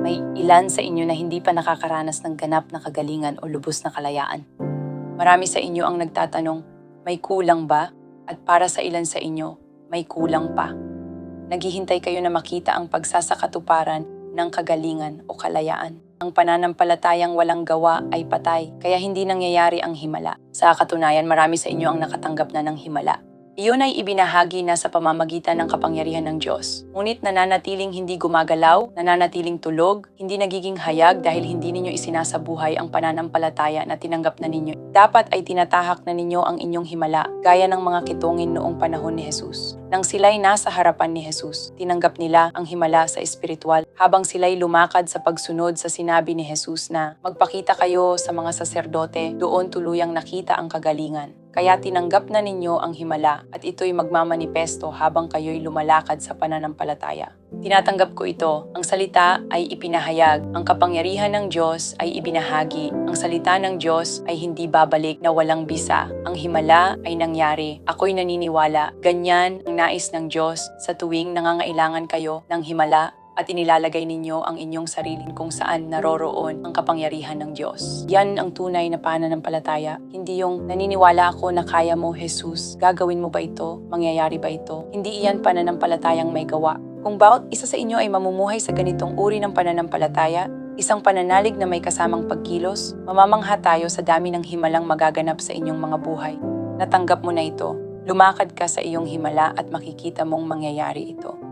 May ilan sa inyo na hindi pa nakakaranas ng ganap na kagalingan o lubos na kalayaan. Marami sa inyo ang nagtatanong, may kulang ba? At para sa ilan sa inyo, may kulang pa. Naghihintay kayo na makita ang pagsasakatuparan ng kagalingan o kalayaan. Ang pananampalatayang walang gawa ay patay, kaya hindi nangyayari ang himala. Sa katunayan, marami sa inyo ang nakatanggap na ng himala. Iyon ay ibinahagi na sa pamamagitan ng kapangyarihan ng Diyos. Ngunit nananatiling hindi gumagalaw, nananatiling tulog, hindi nagiging hayag dahil hindi ninyo isinasabuhay ang pananampalataya na tinanggap na ninyo. Dapat ay tinatahak na ninyo ang inyong himala, gaya ng mga kitungin noong panahon ni Jesus. Nang sila'y nasa harapan ni Jesus, tinanggap nila ang himala sa espiritual habang sila'y lumakad sa pagsunod sa sinabi ni Jesus na magpakita kayo sa mga saserdote, doon tuluyang nakita ang kagalingan. Kaya tinanggap na ninyo ang himala at ito'y magmamanifesto habang kayo'y lumalakad sa pananampalataya. Tinatanggap ko ito. Ang salita ay ipinahayag. Ang kapangyarihan ng Diyos ay ibinahagi. Ang salita ng Diyos ay hindi babalik na walang bisa. Ang himala ay nangyari. Ako'y naniniwala. Ganyan ang nais ng Diyos sa tuwing nangangailangan kayo ng himala at inilalagay ninyo ang inyong sarili kung saan naroroon ang kapangyarihan ng Diyos. Yan ang tunay na pananampalataya. Hindi yung naniniwala ako na kaya mo, Jesus. Gagawin mo ba ito? Mangyayari ba ito? Hindi iyan pananampalatayang may gawa. Kung bawat isa sa inyo ay mamumuhay sa ganitong uri ng pananampalataya, isang pananalig na may kasamang pagkilos, mamamangha tayo sa dami ng himalang magaganap sa inyong mga buhay. Natanggap mo na ito. Lumakad ka sa iyong himala at makikita mong mangyayari ito.